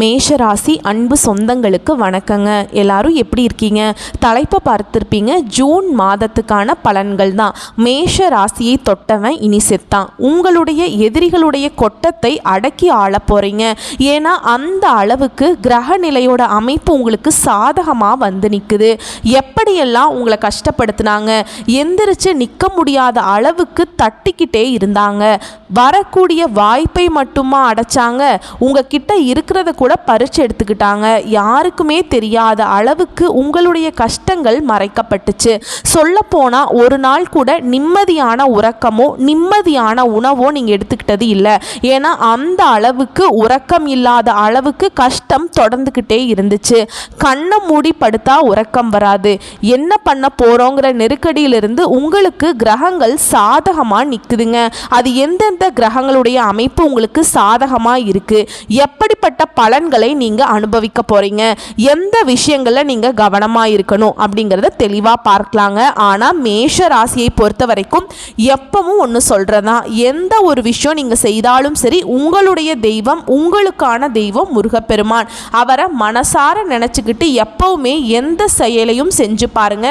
மேஷராசி அன்பு சொந்தங்களுக்கு வணக்கங்க. எல்லாரும் எப்படி இருக்கீங்க? தலைப்பை பார்த்துருப்பீங்க. ஜூன் மாதத்துக்கான பலன்கள் தான். மேஷ ராசியை தொட்டவன் இனி செத்தான். உங்களுடைய எதிரிகளுடைய கொட்டத்தை அடக்கி ஆள போகிறீங்க ஏன்னா அந்த அளவுக்கு கிரக நிலையோட அமைப்பு உங்களுக்கு சாதகமாக வந்து நிற்குது எப்படியெல்லாம் உங்களை கஷ்டப்படுத்தினாங்க? எந்திரிச்சு நிற்க முடியாத அளவுக்கு தட்டிக்கிட்டே இருந்தாங்க. வரக்கூடிய வாய்ப்பை மட்டுமா அடைச்சாங்க? உங்ககிட்ட இருக்கிறத கூட பறிச்சு எடுத்துக்கிட்டாங்க. யாருக்குமே தெரியாத அளவுக்கு உங்களுடைய கஷ்டங்கள் மறைக்கப்பட்டுச்சு. சொல்லப்போனால் ஒரு நாள் கூட நிம்மதியான உறக்கமோ நிம்மதியான உணவோ நீங்கள் எடுத்துக்கிட்டது இல்லை. ஏன்னா அந்த அளவுக்கு உறக்கம் இல்லாத அளவுக்கு கஷ்டம் தொடர்ந்துக்கிட்டே இருந்துச்சு. கண்ணை மூடி படுத்தா உறக்கம் வராது. என்ன பண்ண போகிறோங்கிற நெருக்கடியிலிருந்து உங்களுக்கு கிரகங்கள் சாதகமாக நிற்குதுங்க அது எந்தெந்த கிரகங்களுடைய அமைப்பு உங்களுக்கு சாதகமாக இருக்குது எப்படிப்பட்ட பல பலன்களை நீங்கள் அனுபவிக்க போகிறீங்க எந்த விஷயங்களில் நீங்கள் கவனமாக இருக்கணும் அப்படிங்கிறத தெளிவாக பார்க்கலாங்க. ஆனால் மேஷ ராசியை பொறுத்த வரைக்கும் எப்பவும் ஒன்று சொல்கிறதா எந்த ஒரு விஷயம் நீங்கள் செய்தாலும் சரி உங்களுடைய தெய்வம் உங்களுக்கான தெய்வம் முருகப்பெருமான். அவரை மனசார நினச்சிக்கிட்டு எப்பவுமே எந்த செயலையும் செஞ்சு பாருங்க.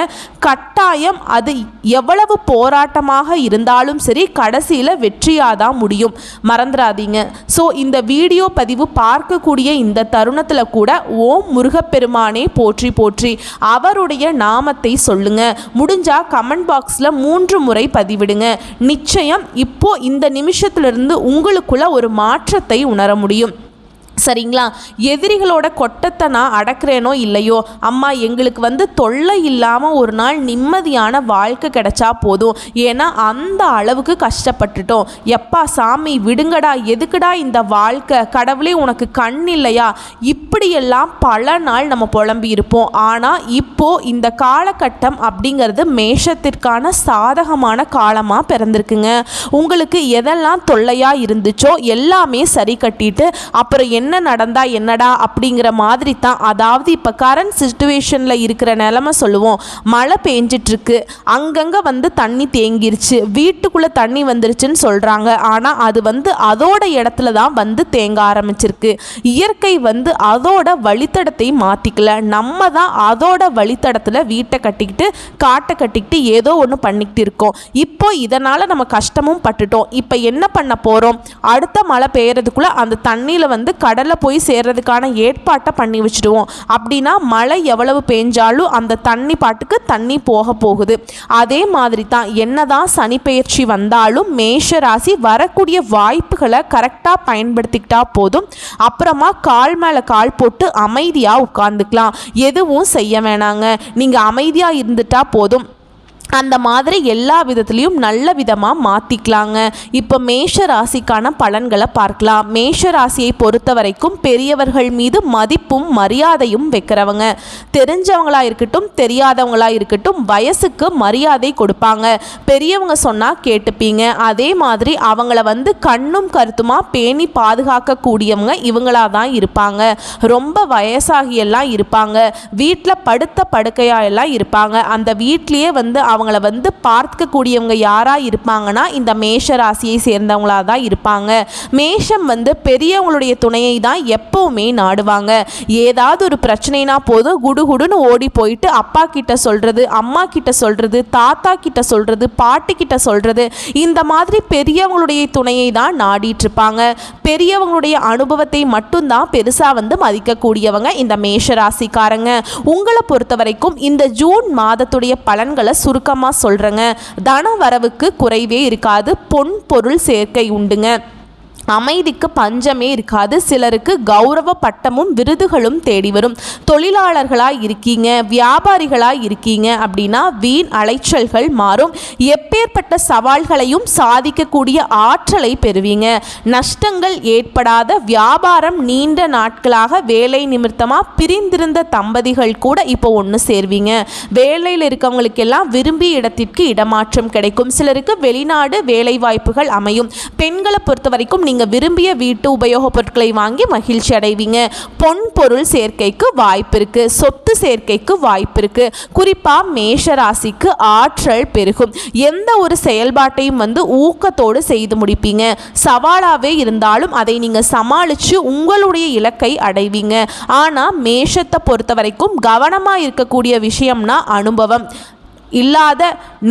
கட்டாயம் அது எவ்வளவு போராட்டமாக இருந்தாலும் சரி கடைசியில் வெற்றியாக தான் முடியும். மறந்துடாதீங்க. ஸோ இந்த வீடியோ பதிவு பார்க்கக்கூடிய இந்த தருணத்தில் கூட ஓம் முருகப்பெருமானே போற்றி போற்றி. அவருடைய நாமத்தை சொல்லுங்க. முடிஞ்சா கமெண்ட் பாக்ஸில் மூன்று முறை பதிவிடுங்க. நிச்சயம் இப்போ இந்த நிமிஷத்திலிருந்து உங்களுக்குள்ள ஒரு மாற்றத்தை உணர முடியும். சரிங்களா? எதிரிகளோட கொட்டத்தை நான் அடக்கிறேனோ இல்லையோ அம்மா எங்களுக்கு வந்து தொல்லை இல்லாமல் ஒரு நாள் நிம்மதியான வாழ்க்கை கிடைச்சா போதும். ஏன்னா அந்த அளவுக்கு கஷ்டப்பட்டுட்டோம். எப்பா சாமி விடுங்கடா எதுக்குடா இந்த வாழ்க்கை? கடவுளே உனக்கு கண் இல்லையா? இப்படியெல்லாம் பல நாள் நம்ம புலம்பி இருப்போம். ஆனால் இப்போ இந்த காலகட்டம் அப்படிங்கிறது மேஷத்திற்கான சாதகமான காலமாக பிறந்திருக்குங்க. உங்களுக்கு எதெல்லாம் தொல்லையாக இருந்துச்சோ எல்லாமே சரி கட்டிட்டு அப்புறம் என்ன நடந்தா என்னடா அப்படிங்கிற மாதிரி தான் அதாவது இப்போ கரண்ட் சுச்சுவேஷனில் இருக்கிற நிலமை சொல்லுவோம். மழை பெஞ்சிட்ருக்கு அங்கங்கே வந்து தண்ணி தேங்கிருச்சு வீட்டுக்குள்ளே தண்ணி வந்துருச்சுன்னு சொல்கிறாங்க ஆனால் அது வந்து அதோட இடத்துல தான் வந்து தேங்க ஆரம்பிச்சிருக்கு. இயற்கை வந்து அதோட வழித்தடத்தை மாற்றிக்கல நம்ம தான் அதோட வழித்தடத்தில் வீட்டை கட்டிக்கிட்டு காட்டை கட்டிக்கிட்டு ஏதோ ஒன்று பண்ணிக்கிட்டு இருக்கோம். இப்போ இதனால் நம்ம கஷ்டமும் பட்டுட்டோம். இப்போ என்ன பண்ண போகிறோம் அடுத்த மழை பெய்யறதுக்குள்ளே அந்த தண்ணியில் வந்து கடலில் போய் சேர்றதுக்கான ஏற்பாட்டை பண்ணி வச்சுடுவோம். அப்படின்னா மழை எவ்வளவு பெஞ்சாலும் அந்த தண்ணி பாட்டுக்கு தண்ணி போக போகுது. அதே மாதிரி தான் என்னதான் சனி பெயர்ச்சி வந்தாலும் மேஷ ராசி வரக்கூடிய வாய்ப்புகளை கரெக்டாக பயன்படுத்திக்கிட்டா போதும். அப்புறமா கால் மேலே கால் போட்டு அமைதியாக உட்காந்துக்கலாம் எதுவும் செய்ய வேணாங்க. நீங்கள் அமைதியாக இருந்துட்டா போதும். அந்த மாதிரி எல்லா விதத்துலேயும் நல்ல விதமாக மாற்றிக்கலாங்க இப்போ மேஷ ராசிக்கான பலன்களை பார்க்கலாம். மேஷ ராசியை பொறுத்த வரைக்கும் பெரியவர்கள் மீது மதிப்பும் மரியாதையும் வைக்கிறவங்க. தெரிஞ்சவங்களா இருக்கட்டும் தெரியாதவங்களா இருக்கட்டும் வயசுக்கு மரியாதை கொடுப்பாங்க. பெரியவங்க சொன்னால் கேட்டுப்பீங்க. அதே மாதிரி அவங்கள வந்து கண்ணும் கருத்துமா பேணி பாதுகாக்கக்கூடியவங்க இவங்களா தான் இருப்பாங்க. ரொம்ப வயசாகியெல்லாம் இருப்பாங்க. வீட்டில் படுத்த படுக்கையாக எல்லாம் இருப்பாங்க. அந்த வீட்லேயே வந்து அவங்கள வந்து பார்க்கக்கூடியவங்க யாராக இருப்பாங்கன்னா இந்த மேஷ ராசியை சேர்ந்தவங்களாக தான் இருப்பாங்க. மேஷம் வந்து பெரியவங்களுடைய துணையை தான் எப்பவுமே நாடுவாங்க. ஏதாவது ஒரு பிரச்சனைனா போதும் குடுகுடுன்னு ஓடி போயிட்டு அப்பா கிட்ட சொல்கிறது அம்மா கிட்ட சொல்கிறது தாத்தா கிட்ட சொல்கிறது பாட்டி கிட்ட சொல்கிறது இந்த மாதிரி பெரியவங்களுடைய துணையை தான் நாடிட்டுருப்பாங்க. பெரியவங்களுடைய அனுபவத்தை மட்டும்தான் பெருசாக வந்து மதிக்கக்கூடியவங்க இந்த மேஷ ராசிக்காரங்க உங்களை பொறுத்த வரைக்கும் இந்த ஜூன் மாதத்துடைய பலன்களை சுருக்கமாக சொல்கிறேங்க தன வரவுக்கு குறைவே இருக்காது பொன் பொருள் சேர்க்கை உண்டுங்க. அமைதிக்கு பஞ்சமே இருக்காது. சிலருக்கு கௌரவ பட்டமும் விருதுகளும் தேடி வரும். தொழிலாளர்களாக இருக்கீங்க வியாபாரிகளாக இருக்கீங்க அப்படின்னா வீண் அலைச்சல்கள் மாறும். எப்பேற்பட்ட சவால்களையும் சாதிக்கக்கூடிய ஆற்றலை பெறுவீங்க. நஷ்டங்கள் ஏற்படாத வியாபாரம் நீண்ட நாட்களாக வேலை நிமித்தமாக பிரிந்திருந்த தம்பதிகள் கூட இப்போ ஒன்று சேர்வீங்க. வேலையில் இருக்கவங்களுக்கெல்லாம் விரும்பிய இடத்திற்கு இடமாற்றம் கிடைக்கும். சிலருக்கு வெளிநாடு வேலை வாய்ப்புகள் அமையும். பெண்களை பொறுத்த வரைக்கும் நீங்கள் விரும்பிய வீட்டு உபயோகப் பொருட்களை வாங்கி மகிழ்ச்சி அடைவீங்க. பொன் பொருள் சேர்க்கைக்கு வாய்ப்பு இருக்குது சொத்து சேர்க்கைக்கு வாய்ப்பு இருக்குது குறிப்பாக மேஷ ராசிக்கு ஆற்றல் பெருகும். எந்த ஒரு செயல்பாட்டையும் வந்து ஊக்கத்தோடு செய்து முடிப்பீங்க. சவாலாகவே இருந்தாலும் அதை நீங்கள் சமாளித்து உங்களுடைய இலக்கை அடைவீங்க. ஆனால் மேஷத்தை பொறுத்த வரைக்கும் கவனமாக இருக்கக்கூடிய விஷயம்னா அனுபவம். இல்லாத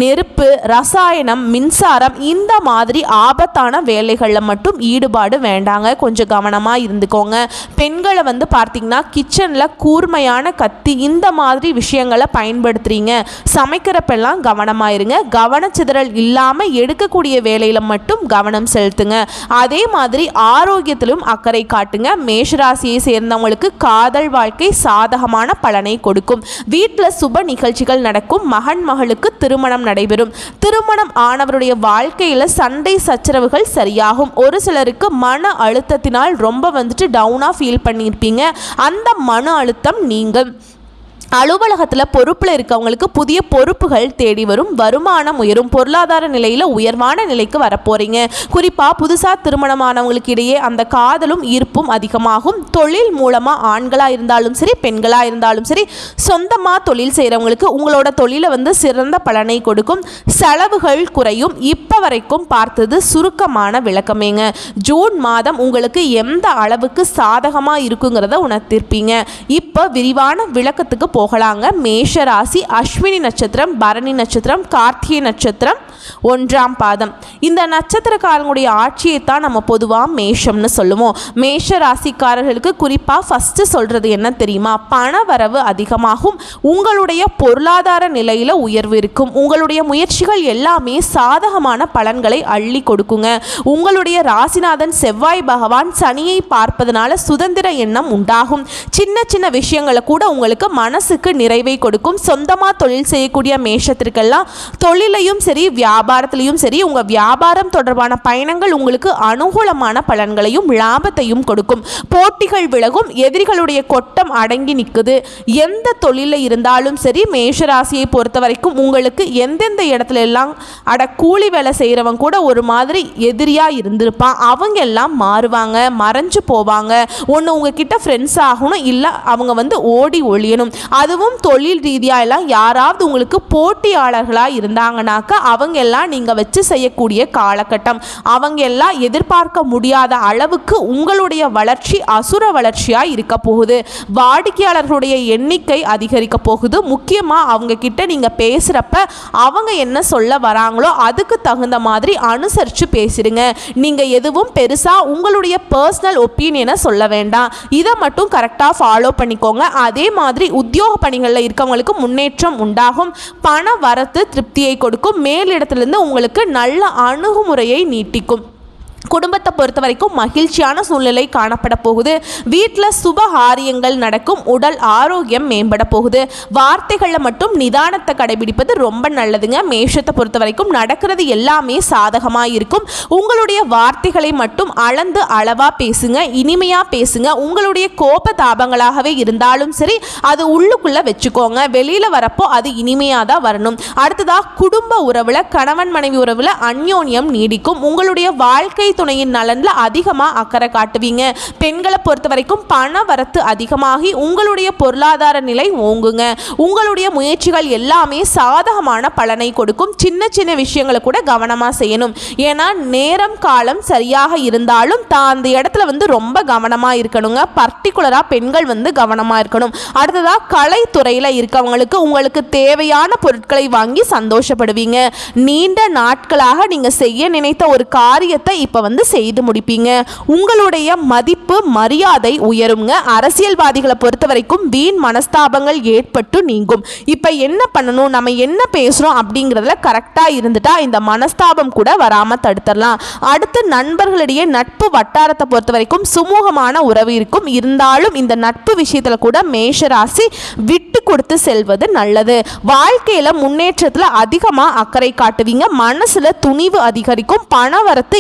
நெருப்பு ரசாயனம் மின்சாரம் இந்த மாதிரி ஆபத்தான வேலைகளில் மட்டும் ஈடுபாடு வேண்டாங்க. கொஞ்சம் கவனமாக இருந்துக்கோங்க. பெண்களை வந்து பார்த்திங்கன்னா கிச்சனில் கூர்மையான கத்தி இந்த மாதிரி விஷயங்களை பயன்படுத்துகிறீங்க சமைக்கிறப்பெல்லாம் கவனமாக இருங்க. கவனச்சிதறல் இல்லாமல் எடுக்கக்கூடிய வேலையில் மட்டும் கவனம் செலுத்துங்க. அதே மாதிரி ஆரோக்கியத்திலும் அக்கறை காட்டுங்க. மேஷராசியை சேர்ந்தவங்களுக்கு காதல் வாழ்க்கை சாதகமான பலனை கொடுக்கும். வீட்டில் சுப நிகழ்ச்சிகள் நடக்கும். மகன் மகளுக்கு திருமணம் நடைபெறும். திருமணம் ஆனவருடைய வாழ்க்கையில் சண்டை சச்சரவுகள் சரியாகும். ஒரு சிலருக்கு மன அழுத்தத்தினால் ரொம்ப வந்துட்டு டவுனாக ஃபீல் பண்ணியிருப்பீங்க. அந்த மன அழுத்தம் நீங்கும். அலுவலகத்தில் பொறுப்பில் இருக்கவங்களுக்கு புதிய பொறுப்புகள் தேடி வரும். வருமானம் உயரும். பொருளாதார நிலையில் உயர்வான நிலைக்கு வரப்போறீங்க. குறிப்பாக புதுசாக திருமணமானவங்களுக்கு இடையே அந்த காதலும் ஈர்ப்பும் அதிகமாகும். தொழில் மூலமாக ஆண்களாக இருந்தாலும் சரி பெண்களாக இருந்தாலும் சரி சொந்தமாக தொழில் செய்கிறவங்களுக்கு உங்களோட தொழிலை வந்து சிறந்த பலனை கொடுக்கும். செலவுகள் குறையும். இப்போ வரைக்கும் பார்த்தது சுருக்கமான விளக்கமேங்க. ஜூன் மாதம் உங்களுக்கு எந்த அளவுக்கு சாதகமாக இருக்குங்கிறத உணர்த்திருப்பீங்க. இப்போ விரிவான விளக்கத்துக்கு போகலாங்க. மேஷ ராசி அஸ்வினி நட்சத்திரம் பரணி நட்சத்திரம் கார்த்திகை நட்சத்திரம் ஒன்றாம் பாதம். இந்த நட்சத்திரக்காரங்களுடைய ஆட்சியை தான் நம்ம பொதுவாக மேஷம்னு சொல்லுவோம். மேஷ ராசிக்காரர்களுக்கு குறிப்பாக ஃபஸ்ட்டு சொல்கிறது என்ன தெரியுமா? பண வரவு அதிகமாகும். உங்களுடைய பொருளாதார நிலையில் உயர்வு இருக்கும். உங்களுடைய முயற்சிகள் எல்லாமே சாதகமான பலன்களை அள்ளி கொடுக்குங்க. உங்களுடைய ராசிநாதன் செவ்வாய் பகவான் சனியை பார்ப்பதனால சுதந்திர எண்ணம் உண்டாகும். சின்ன சின்ன விஷயங்களை கூட உங்களுக்கு மனசு மனசுக்கு நிறைவை கொடுக்கும் சொந்தமாக தொழில் செய்யக்கூடிய மேஷத்திற்கெல்லாம் தொழிலையும் சரி வியாபாரத்திலையும் சரி உங்கள் வியாபாரம் தொடர்பான பயணங்கள் உங்களுக்கு அனுகூலமான பலன்களையும் லாபத்தையும் கொடுக்கும். போட்டிகள் விலகும் எதிரிகளுடைய கொட்டம் அடங்கி நிற்குது எந்த தொழிலில் இருந்தாலும் சரி மேஷராசியை பொறுத்த வரைக்கும் உங்களுக்கு எந்தெந்த இடத்துல எல்லாம் அட கூலி வேலை செய்கிறவங்க கூட ஒரு மாதிரி எதிரியாக இருந்திருப்பான். அவங்க எல்லாம் மாறுவாங்க மறைஞ்சு போவாங்க. ஒன்று உங்ககிட்ட ஃப்ரெண்ட்ஸ் ஆகணும் இல்லை அவங்க வந்து ஓடி ஒழியணும் அதுவும் தொழில் ரீதியாக எல்லாம் யாராவது உங்களுக்கு போட்டியாளர்களாக இருந்தாங்கனாக்கா அவங்க எல்லாம் நீங்கள் வச்சு செய்யக்கூடிய காலகட்டம். அவங்க எல்லாம் எதிர்பார்க்க முடியாத அளவுக்கு உங்களுடைய வளர்ச்சி அசுர வளர்ச்சியாக இருக்க போகுது. வாடிக்கையாளர்களுடைய எண்ணிக்கை அதிகரிக்க போகுது. முக்கியமாக அவங்க கிட்ட நீங்கள் பேசுகிறப்ப அவங்க என்ன சொல்ல வராங்களோ அதுக்கு தகுந்த மாதிரி அனுசரித்து பேசிடுங்க. நீங்கள் எதுவும் பெருசாக உங்களுடைய பர்சனல் ஒப்பீனியனை சொல்ல வேண்டாம். இதை மட்டும் கரெக்டாக ஃபாலோ பண்ணிக்கோங்க. அதே மாதிரி உத்தியோக பணிகளில் இருக்கவங்களுக்கு முன்னேற்றம் உண்டாகும். பண வரத்து திருப்தியை கொடுக்கும். மேலிடத்திலிருந்து உங்களுக்கு நல்ல அணுகுமுறையை நீட்டிக்கும். குடும்பத்தை பொறுத்த வரைக்கும் மகிழ்ச்சியான சூழ்நிலை காணப்பட போகுது. வீட்டில் சுபகாரியங்கள் நடக்கும் உடல் ஆரோக்கியம் மேம்பட போகுது. வார்த்தைகளில் மட்டும் நிதானத்தை கடைபிடிப்பது ரொம்ப நல்லதுங்க. மேஷத்தை பொறுத்த வரைக்கும் நடக்கிறது எல்லாமே சாதகமாக இருக்கும் உங்களுடைய வார்த்தைகளை மட்டும் அளந்து அளவாக பேசுங்க இனிமையாக பேசுங்க. உங்களுடைய கோப தாபங்களாகவே இருந்தாலும் சரி அது உள்ளுக்குள்ளே வச்சுக்கோங்க. வெளியில் வரப்போ அது இனிமையாக தான் வரணும். அடுத்ததாக குடும்ப உறவில் கணவன் மனைவி உறவில் அந்யோன்யம் நீடிக்கும். உங்களுடைய வாழ்க்கை துணையின் நலனில் அதிகமாக அக்கறை காட்டுவீங்க. பெண்களை பொறுத்த வரைக்கும் பண வரத்து அதிகமாகி உங்களுடைய பொருளாதார நிலை ஓங்குங்க. உங்களுடைய முயற்சிகள் எல்லாமே சாதகமான பலனை கொடுக்கும். சின்ன சின்ன விஷயங்களை கூட கவனமாக செய்யணும். ஏன்னா நேரம் காலம் சரியாக இருந்தாலும் தான் அந்த இடத்துல வந்து ரொம்ப கவனமாக இருக்கணுங்க. பர்டிகுலராக பெண்கள் வந்து கவனமாக இருக்கணும். அடுத்ததாக கலைத்துறையில் இருக்கவங்களுக்கு உங்களுக்கு தேவையான பொருட்களை வாங்கி சந்தோஷப்படுவீங்க. நீண்ட நாட்களாக நீங்கள் செய்ய நினைத்த ஒரு காரியத்தை இப்போ வந்து செய்து முடிப்பீங்க. உங்களுடைய மதிப்பு மரியாதை உயருங்க. அரசியல்வாதிகளை பொறுத்த வரைக்கும் வீண் மனஸ்தாபங்கள் ஏற்பட்டு நீங்கும். இப்போ என்ன பண்ணணும்? நம்ம என்ன பேசுகிறோம் அப்படிங்கிறதுல கரெக்டாக இருந்துட்டா இந்த மனஸ்தாபம் கூட வராமல் தடுத்துடலாம். அடுத்து நண்பர்களிடையே நட்பு வட்டாரத்தை பொறுத்த வரைக்கும் சுமூகமான உறவு இருக்கும். இருந்தாலும் இந்த நட்பு விஷயத்தில் கூட மேஷராசி விட்டு கொடுத்து செல்வது நல்லது. வாழ்க்கையில் முன்னேற்றத்தில் அதிகமாக அக்கறை காட்டுவீங்க. மனசில் துணிவு அதிகரிக்கும். பண வரத்து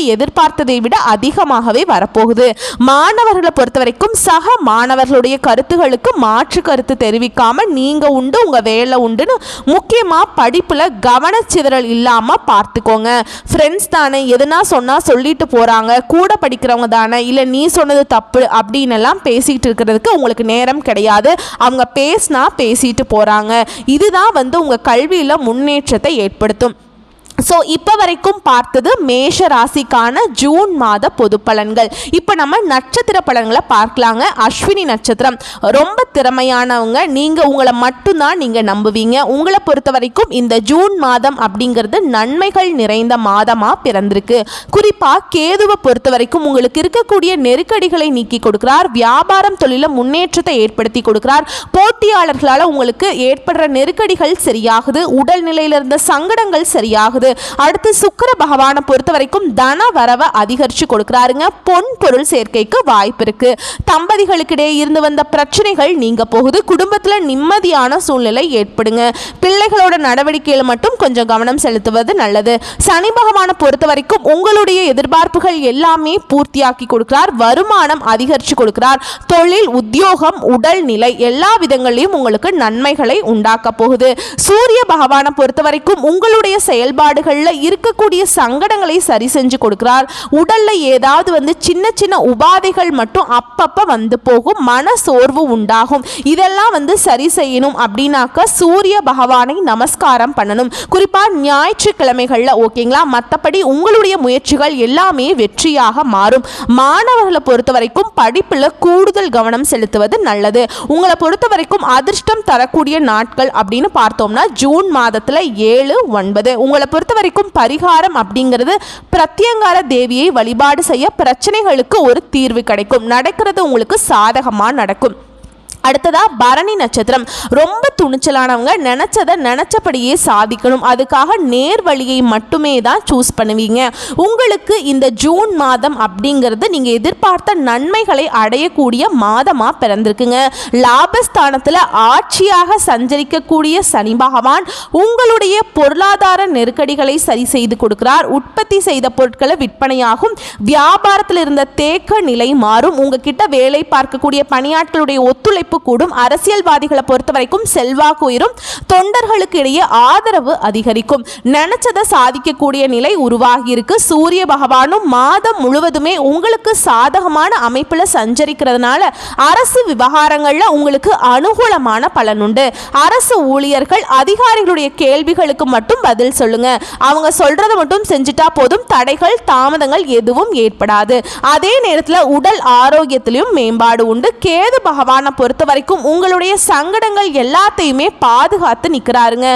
எதிர்பார்த்ததை விட அதிகமாகவே வரப்போகுது. மாணவர்களை பொறுத்த வரைக்கும் சக மாணவர்களுடைய கருத்துகளுக்கு மாற்று கருத்து தெரிவிக்காம நீங்க உண்டு உங்க வேலை உண்டுன்னு முக்கியமா படிப்புல கவனச்சிதறல் இல்லாம பார்த்துக்கோங்க. ஃப்ரெண்ட்ஸ் தானே எதுனா சொன்னா சொல்லிட்டு போறாங்க. கூட படிக்கிறவங்க தானே இல்லை நீ சொன்னது தப்பு அப்படின்னு எல்லாம் பேசிட்டு இருக்கிறதுக்கு உங்களுக்கு நேரம் கிடையாது. அவங்க பேசினா பேசிட்டு போறாங்க. இதுதான் வந்து உங்க கல்வியில முன்னேற்றத்தை ஏற்படுத்தும். ஸோ இப்போ வரைக்கும் பார்த்தது மேஷ ராசிக்கான ஜூன் மாத பொது பலன்கள். இப்போ நம்ம நட்சத்திர பலன்களை பார்க்கலாங்க. அஸ்வினி நட்சத்திரம். ரொம்ப திறமையானவங்க. நீங்கள் உங்களை மட்டும்தான் நீங்கள் நம்புவீங்க. உங்களை பொறுத்த வரைக்கும் இந்த ஜூன் மாதம் அப்படிங்கிறது நன்மைகள் நிறைந்த மாதமாக பிறந்திருக்கு. குறிப்பாக கேதுவை பொறுத்த வரைக்கும் உங்களுக்கு இருக்கக்கூடிய நெருக்கடிகளை நீக்கி கொடுக்கிறார். வியாபாரம் தொழிலில் முன்னேற்றத்தை ஏற்படுத்தி கொடுக்கிறார். போட்டியாளர்களால் உங்களுக்கு ஏற்படுற நெருக்கடிகள் சரியாகுது. உடல்நிலையிலிருந்த சங்கடங்கள் சரியாகுது. அடுத்து சுக்கிர பகவானை பொறுத்த வரைக்கும் தன வரவை அதிகரிச்சு கொடுக்குறாருங்க. பொன் பொருள் சேர்க்கைக்கு வாய்ப்பு இருக்கு. தம்பதிகளுக்கிடையே இருந்து வந்த பிரச்சனைகள் நீங்க போகுது. குடும்பத்துல நிம்மதியான சூழ்நிலை ஏற்படுங்க. பிள்ளைகளோட நடவடிக்கையில் மட்டும் கொஞ்சம் கவனம் செலுத்துவது நல்லது. சனி பகவானை பொறுத்த வரைக்கும் உங்களுடைய எதிர்பார்ப்புகள் எல்லாமே பூர்த்தியாக்கி கொடுக்கிறார். வருமானம் அதிகரிச்சு கொடுக்கிறார். தொழில் உத்தியோகம் உடல் நிலை எல்லா விதங்களிலும் உங்களுக்கு நன்மைகளை உண்டாக்க போகுது. சூரிய பகவானை பொறுத்த வரைக்கும் உங்களுடைய செயல்பாடு செயல்பாடுகளில் இருக்கக்கூடிய சங்கடங்களை சரி செஞ்சு கொடுக்கிறார். உடல்ல ஏதாவது வந்து சின்ன சின்ன உபாதைகள் மட்டும் அப்பப்போ வந்து போகும். மன சோர்வு உண்டாகும். இதெல்லாம் வந்து சரி செய்யணும் அப்படின்னாக்க சூரிய பகவானை நமஸ்காரம் பண்ணணும். குறிப்பா ஞாயிற்றுக்கிழமைகளில் ஓகேங்களா? மற்றபடி உங்களுடைய முயற்சிகள் எல்லாமே வெற்றியாக மாறும். மாணவர்களை பொறுத்த வரைக்கும் படிப்புல கூடுதல் கவனம் செலுத்துவது நல்லது. உங்களை பொறுத்த வரைக்கும் அதிர்ஷ்டம் தரக்கூடிய நாட்கள் அப்படின்னு பார்த்தோம்னா ஜூன் மாதத்துல ஏழு ஒன்பது. உங்களை பொறுத்த வரைக்கும் பரிகாரம் அப்படிங்கிறது பிரத்யங்கார தேவியை வழிபாடு செய்ய பிரச்சனைகளுக்கு ஒரு தீர்வு கிடைக்கும். நடக்கிறது உங்களுக்கு சாதகமா நடக்கும். அடுத்ததா பரணி நட்சத்திரம். ரொம்ப துணிச்சலானவங்க நினச்சதை நினச்சபடியே சாதிக்கணும். அதுக்காக நேர் வழியை மட்டுமே தான் சூஸ் பண்ணுவீங்க. உங்களுக்கு இந்த ஜூன் மாதம் அப்படிங்கிறது நீங்கள் எதிர்பார்த்த நன்மைகளை அடையக்கூடிய மாதமாக பிறந்திருக்குங்க. லாபஸ்தானத்தில் ஆட்சியாக சஞ்சரிக்கக்கூடிய சனி பகவான் உங்களுடைய பொருளாதார நெருக்கடிகளை சரி செய்து கொடுக்கிறார். உற்பத்தி செய்த பொருட்களை விற்பனையாகும். வியாபாரத்தில் இருந்த தேக்க நிலை மாறும். உங்ககிட்ட வேலை பார்க்கக்கூடிய பணியாட்களுடைய ஒத்துழைப்பு மதிப்பு கூடும். அரசியல்வாதிகளை பொறுத்த வரைக்கும் செல்வாக்கு உயரும் தொண்டர்களுக்கு இடையே ஆதரவு அதிகரிக்கும். நினைச்சதை சாதிக்கக்கூடிய நிலை உருவாகி இருக்கு சூரிய பகவானும் மாதம் முழுவதுமே உங்களுக்கு சாதகமான அமைப்பில் சஞ்சரிக்கிறதுனால அரசு விவகாரங்கள்ல உங்களுக்கு அனுகூலமான பலன் உண்டு. அரசு ஊழியர்கள் அதிகாரிகளுடைய கேள்விகளுக்கு மட்டும் பதில் சொல்லுங்க. அவங்க சொல்றதை மட்டும் செஞ்சுட்டா போதும். தடைகள் தாமதங்கள் எதுவும் ஏற்படாது. அதே நேரத்தில் உடல் ஆரோக்கியத்திலையும் மேம்பாடு உண்டு. கேது பகவானை பொறுத்த பொறுத்த வரைக்கும் உங்களுடைய சங்கடங்கள் எல்லாத்தையுமே பாதுகாத்து நிற்கிறாருங்க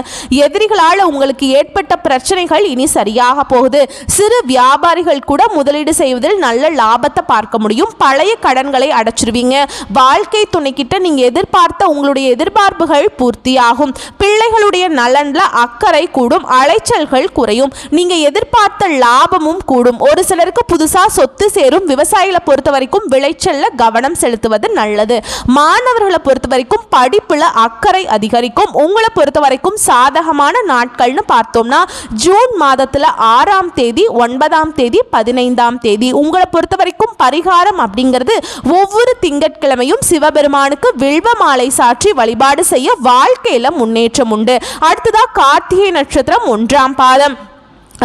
எதிரிகளால் உங்களுக்கு ஏற்பட்ட பிரச்சனைகள் இனி சரியாக போகுது. சிறு வியாபாரிகள் கூட முதலீடு செய்வதில் நல்ல லாபத்தை பார்க்க முடியும். பழைய கடன்களை அடைச்சிருவீங்க. வாழ்க்கை துணைக்கிட்ட நீங்க எதிர்பார்த்த உங்களுடைய எதிர்பார்ப்புகள் பூர்த்தியாகும். பிள்ளைகளுடைய நலன்ல அக்கறை கூடும் அலைச்சல்கள் குறையும். நீங்க எதிர்பார்த்த லாபமும் கூடும். ஒரு சிலருக்கு புதுசா சொத்து சேரும். விவசாயிகளை பொறுத்த வரைக்கும் விளைச்சல்ல கவனம் செலுத்துவது நல்லது. மாணவ மாணவர்களை பொறுத்த வரைக்கும் படிப்புல அக்கறை அதிகரிக்கும். உங்களை பொறுத்த வரைக்கும் சாதகமான நாட்கள்னு பார்த்தோம்னா ஜூன் மாதத்துல ஆறாம் தேதி ஒன்பதாம் தேதி பதினைந்தாம் தேதி. உங்களை பொறுத்த வரைக்கும் பரிகாரம் அப்படிங்கிறது ஒவ்வொரு திங்கட்கிழமையும் சிவபெருமானுக்கு வில்வ மாலை சாற்றி வழிபாடு செய்ய வாழ்க்கையில முன்னேற்றம் உண்டு. அடுத்ததா கார்த்திகை நட்சத்திரம் ஒன்றாம் பாதம்.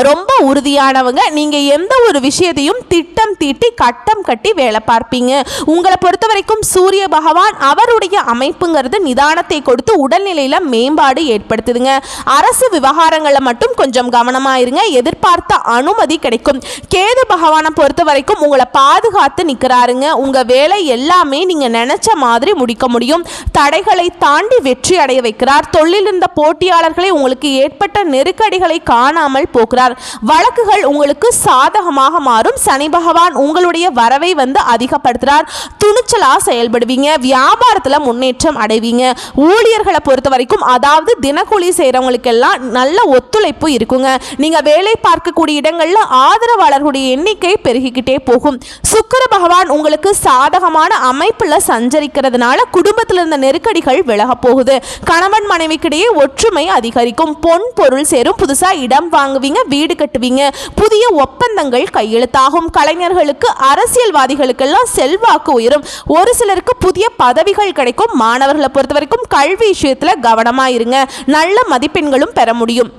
ரொம்ப உறுதியானவங்க. நீங்கள் எந்த ஒரு விஷயத்தையும் திட்டம் தீட்டி கட்டம் கட்டி வேலை பார்ப்பீங்க. உங்களை பொறுத்த வரைக்கும் சூரிய பகவான் அவருடைய அமைப்புங்கிறது நிதானத்தை கொடுத்து உடல்நிலையில் மேம்பாடு ஏற்படுத்துதுங்க. அரசு விவகாரங்களில் மட்டும் கொஞ்சம் கவனமாக இருங்க. எதிர்பார்த்த அனுமதி கிடைக்கும். கேது பகவானை பொறுத்த வரைக்கும் உங்களை பாதுகாத்து நிற்கிறாருங்க உங்கள் வேலை எல்லாமே நீங்கள் நினச்ச மாதிரி முடிக்க முடியும். தடைகளை தாண்டி வெற்றி அடைய வைக்கிறார். தொழிலிருந்த போட்டியாளர்களை உங்களுக்கு ஏற்பட்ட நெருக்கடிகளை காணாமல் போகிறார் சொல்கிறார். வழக்குகள் உங்களுக்கு சாதகமாக மாறும். சனி பகவான் உங்களுடைய வரவை வந்து அதிகப்படுத்துகிறார் துணிச்சலா செயல்படுவீங்க. வியாபாரத்தில் முன்னேற்றம் அடைவீங்க. ஊழியர்களை பொறுத்த வரைக்கும் அதாவது தினக்கூலி செய்கிறவங்களுக்கெல்லாம் நல்ல ஒத்துழைப்பு இருக்குங்க. நீங்கள் வேலை பார்க்கக்கூடிய இடங்களில் ஆதரவாளர்களுடைய எண்ணிக்கை பெருகிக்கிட்டே போகும். சுக்கர பகவான் உங்களுக்கு சாதகமான அமைப்பில் சஞ்சரிக்கிறதுனால குடும்பத்தில் இருந்த நெருக்கடிகள் விலக போகுது. கணவன் மனைவிக்கிடையே ஒற்றுமை அதிகரிக்கும். பொன் பொருள் சேரும். புதுசாக இடம் வாங்குவீங்க. வீடு கட்டுவீங்க. புதிய ஒப்பந்தங்கள் கையெழுத்தாகும். கலைஞர்களுக்கு அரசியல்வாதிகளுக்கெல்லாம் செல்வாக்கு உயரும். ஒரு சிலருக்கு புதிய பதவிகள் கிடைக்கும். மாணவர்களை பொறுத்த வரைக்கும் கல்வி விஷயத்தில் கவனமாக இருங்க நல்ல மதிப்பெண்களும் பெற முடியும்.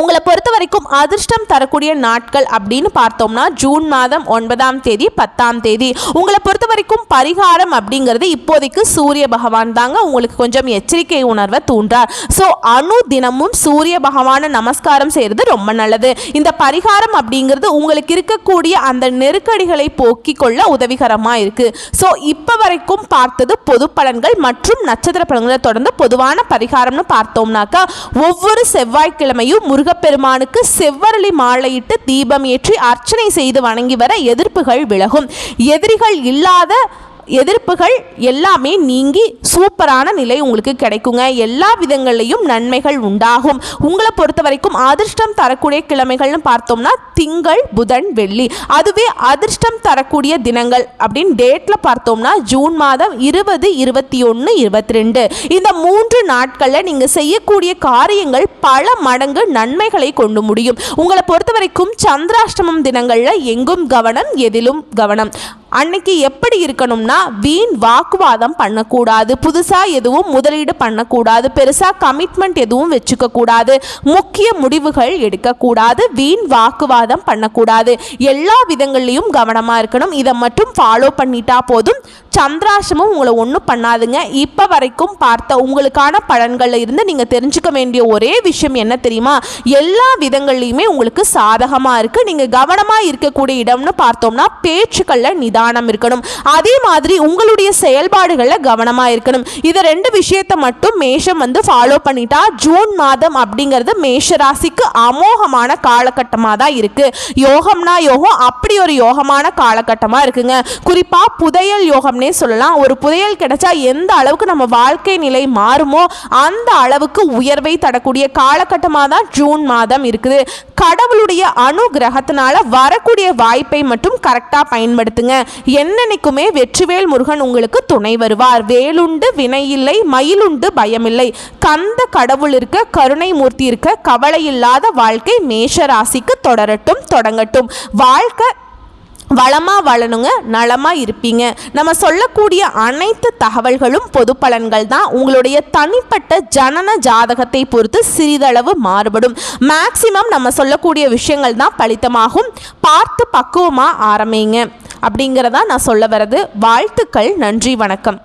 உங்களை பொறுத்த வரைக்கும் அதிர்ஷ்டம் தரக்கூடிய நாட்கள் அப்படின்னு பார்த்தோம்னா ஜூன் மாதம் ஒன்பதாம் தேதி பத்தாம் தேதி. உங்களை பொறுத்த வரைக்கும் பரிகாரம் அப்படிங்கிறது இப்போதைக்கு சூரிய பகவான் தாங்க உங்களுக்கு கொஞ்சம் எச்சரிக்கை உணர்வை தூண்டார் ஸோ அணு தினமும் சூரிய பகவானை நமஸ்காரம் செய்கிறது ரொம்ப நல்லது. இந்த பரிகாரம் அப்படிங்கிறது உங்களுக்கு இருக்கக்கூடிய அந்த நெருக்கடிகளை போக்கிக் கொள்ள உதவிகரமாக இருக்குது ஸோ இப்போ வரைக்கும் பார்த்தது பொது பலன்கள் மற்றும் நட்சத்திர பலன்களை தொடர்ந்து பொதுவான பரிகாரம்னு பார்த்தோம்னாக்கா ஒவ்வொரு செவ்வாய்க்கிழமையும் முருகப்பெருமானுக்கு செவ்வரளி மாலையிட்டு தீபம் ஏற்றி அர்ச்சனை செய்து வணங்கி வர எதிர்ப்புகள் விலகும். எதிரிகள் இல்லாத எதிர்ப்புகள் எல்லாமே நீங்கி சூப்பரான நிலை உங்களுக்கு கிடைக்குங்க. எல்லா விதங்களையும் நன்மைகள் உண்டாகும். உங்களை பொறுத்த வரைக்கும் அதிர்ஷ்டம் தரக்கூடிய கிழமைகள்னு பார்த்தோம்னா திங்கள் புதன் வெள்ளி. அதுவே அதிர்ஷ்டம் தரக்கூடிய தினங்கள் அப்படின்னு டேட்டில் பார்த்தோம்னா ஜூன் மாதம் இருபது இருபத்தி ஒன்று இருபத்தி ரெண்டு. இந்த மூன்று நாட்களில் நீங்கள் செய்யக்கூடிய காரியங்கள் பல மடங்கு நன்மைகளை கொண்டு முடியும். உங்களை பொறுத்த வரைக்கும் சந்திராஷ்டமம் தினங்களில் எங்கும் கவனம் எதிலும் கவனம். அன்னைக்கு எப்படி இருக்கணும்னா வீண் வாக்குவாதம் பண்ணக்கூடாது. புதுசாக எதுவும் முதலீடு பண்ணக்கூடாது. பெருசாக கமிட்மெண்ட் எதுவும் வச்சுக்க கூடாது முக்கிய முடிவுகள் எடுக்கக்கூடாது. வீண் வாக்குவாதம் பண்ணக்கூடாது. எல்லா விதங்கள்லையும் கவனமாக இருக்கணும். இதை மட்டும் ஃபாலோ பண்ணிட்டா போதும். சந்திராசிரமம் உங்களை ஒன்றும் பண்ணாதுங்க. இப்போ வரைக்கும் பார்த்த உங்களுக்கான பலன்களில் இருந்து நீங்கள் தெரிஞ்சுக்க வேண்டிய ஒரே விஷயம் என்ன தெரியுமா? எல்லா விதங்கள்லையுமே உங்களுக்கு சாதகமாக இருக்குது நீங்கள் கவனமாக இருக்கக்கூடிய இடம்னு பார்த்தோம்னா பேச்சுக்களில் நிதானம் இருக்கணும். அதே மாதிரி உங்களுடைய செயல்பாடுகளில் கவனமாக இருக்கணும். இது ரெண்டு விஷயத்தை மட்டும் மேஷம் வந்து ஃபாலோ பண்ணிட்டா ஜூன் மாதம் அப்படிங்கிறது மேஷ ராசிக்கு அமோகமான காலகட்டமாக தான் இருக்குது யோகம்னா யோகம். அப்படி ஒரு யோகமான காலகட்டமாக இருக்குங்க. குறிப்பாக புதையல் யோகம் யோகம்னே சொல்லலாம். ஒரு புதையல் கிடைச்சா எந்த அளவுக்கு நம்ம வாழ்க்கை நிலை மாறுமோ அந்த அளவுக்கு உயர்வை தரக்கூடிய காலகட்டமாக தான் ஜூன் மாதம் இருக்குது. கடவுளுடைய அனுகிரகத்தினால வரக்கூடிய வாய்ப்பை மட்டும் கரெக்டாக பயன்படுத்துங்க. என்னன்னைக்குமே வெற்றிவேல் முருகன் உங்களுக்கு துணை வருவார். வேலுண்டு வினையில்லை மயிலுண்டு பயமில்லை கந்த கடவுள் இருக்க கருணை மூர்த்தி இருக்க கவலை இல்லாத வாழ்க்கை மேஷ ராசிக்கு தொடரட்டும் தொடங்கட்டும். வாழ்க்கை வளமாக வாழணுங்க நலமாக இருப்பீங்க. நம்ம சொல்லக்கூடிய அனைத்து தகவல்களும் பொது பலன்கள் தான். உங்களுடைய தனிப்பட்ட ஜனன ஜாதகத்தை பொறுத்து சிறிதளவு மாறுபடும். மேக்சிமம் நம்ம சொல்லக்கூடிய விஷயங்கள் தான் பலித்தமாகும். பார்த்து பக்குவமாக ஆரம்பிங்க. அப்படிங்கிறதா நான் சொல்ல வர்றது. வாழ்த்துக்கள். நன்றி. வணக்கம்.